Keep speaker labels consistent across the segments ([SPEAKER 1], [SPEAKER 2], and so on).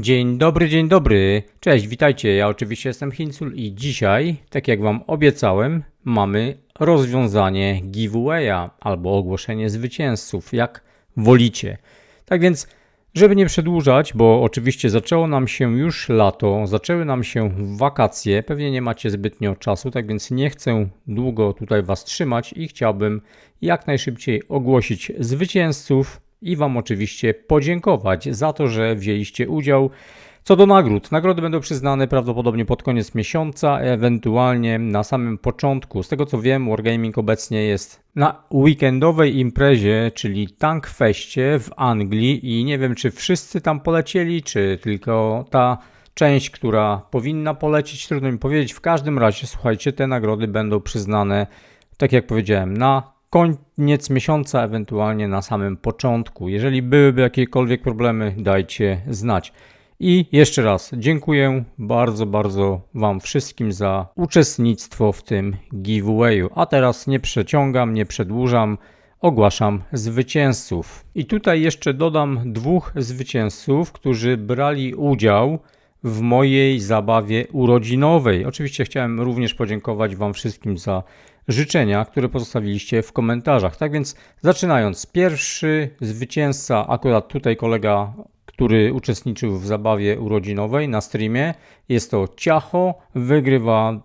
[SPEAKER 1] Dzień dobry, dzień dobry. Cześć, witajcie. Ja oczywiście jestem Hincul i dzisiaj, tak jak wam obiecałem, mamy rozwiązanie giveawaya albo ogłoszenie zwycięzców, jak wolicie. Tak więc, żeby nie przedłużać, bo oczywiście zaczęło nam się już lato, zaczęły nam się wakacje, pewnie nie macie zbytnio czasu, tak więc nie chcę długo tutaj was trzymać i chciałbym jak najszybciej ogłosić zwycięzców i Wam oczywiście podziękować za to, że wzięliście udział. Co do nagród, nagrody będą przyznane prawdopodobnie pod koniec miesiąca, ewentualnie na samym początku. Z tego co wiem, Wargaming obecnie jest na weekendowej imprezie, czyli Tankfeście w Anglii i nie wiem czy wszyscy tam polecieli, czy tylko ta część, która powinna polecieć, trudno mi powiedzieć. W każdym razie, słuchajcie, te nagrody będą przyznane, tak jak powiedziałem, na koniec miesiąca, ewentualnie na samym początku. Jeżeli byłyby jakiekolwiek problemy, dajcie znać. I jeszcze raz dziękuję bardzo, bardzo Wam wszystkim za uczestnictwo w tym giveawayu. A teraz nie przeciągam, nie przedłużam, ogłaszam zwycięzców. I tutaj jeszcze dodam dwóch zwycięzców, którzy brali udział w mojej zabawie urodzinowej. Oczywiście chciałem również podziękować Wam wszystkim za życzenia, które pozostawiliście w komentarzach. Tak więc zaczynając, pierwszy zwycięzca, akurat tutaj kolega, który uczestniczył w zabawie urodzinowej na streamie, jest to Ciacho, wygrywa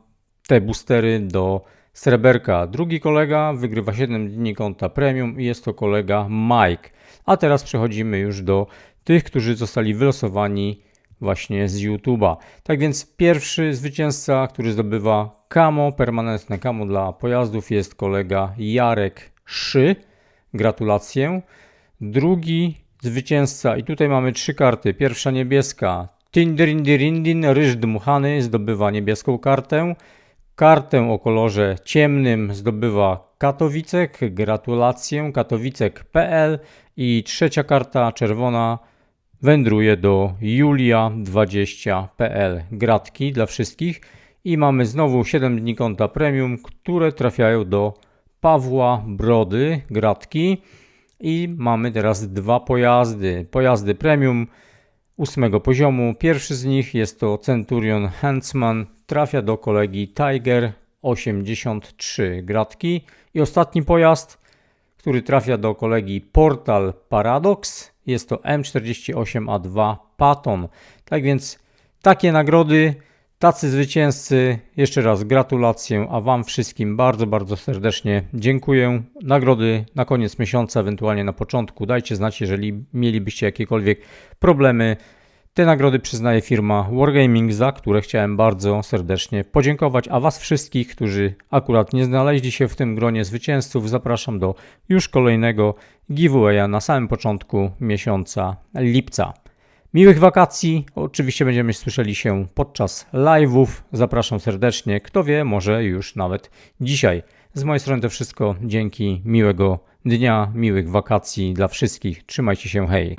[SPEAKER 1] te boostery do sreberka. Drugi kolega wygrywa 7 dni konta premium i jest to kolega Mike. A teraz przechodzimy już do tych, którzy zostali wylosowani właśnie z YouTube'a. Tak więc pierwszy zwycięzca, który zdobywa kamo, permanentne kamo dla pojazdów jest kolega Jarek Szy. Gratulacje. Drugi zwycięzca i tutaj mamy trzy karty. Pierwsza niebieska Tindirindin Ryż Dmuchany zdobywa niebieską kartę. Kartę o kolorze ciemnym zdobywa Katowicek. Gratulacje Katowicek.pl i trzecia karta czerwona wędruje do julia20.pl. Gratki dla wszystkich. I mamy znowu 7 dni konta premium, które trafiają do Pawła Brody. Gratki. I mamy teraz dwa pojazdy. Pojazdy premium ósmego poziomu. Pierwszy z nich jest to Centurion Huntsman. Trafia do kolegi Tiger 83 gratki. I ostatni pojazd, który trafia do kolegi Portal Paradox jest to M48A2 Patton. Tak więc takie nagrody, tacy zwycięzcy. Jeszcze raz gratulacje, a Wam wszystkim bardzo, bardzo serdecznie dziękuję. Nagrody na koniec miesiąca, ewentualnie na początku. Dajcie znać, jeżeli mielibyście jakiekolwiek problemy. Te nagrody przyznaje firma Wargaming, za które chciałem bardzo serdecznie podziękować, a Was wszystkich, którzy akurat nie znaleźli się w tym gronie zwycięzców, zapraszam do już kolejnego giveawaya na samym początku miesiąca lipca. Miłych wakacji, oczywiście będziemy słyszeli się podczas live'ów, zapraszam serdecznie, kto wie, może już nawet dzisiaj. Z mojej strony to wszystko, dzięki, miłego dnia, miłych wakacji dla wszystkich, trzymajcie się, hej!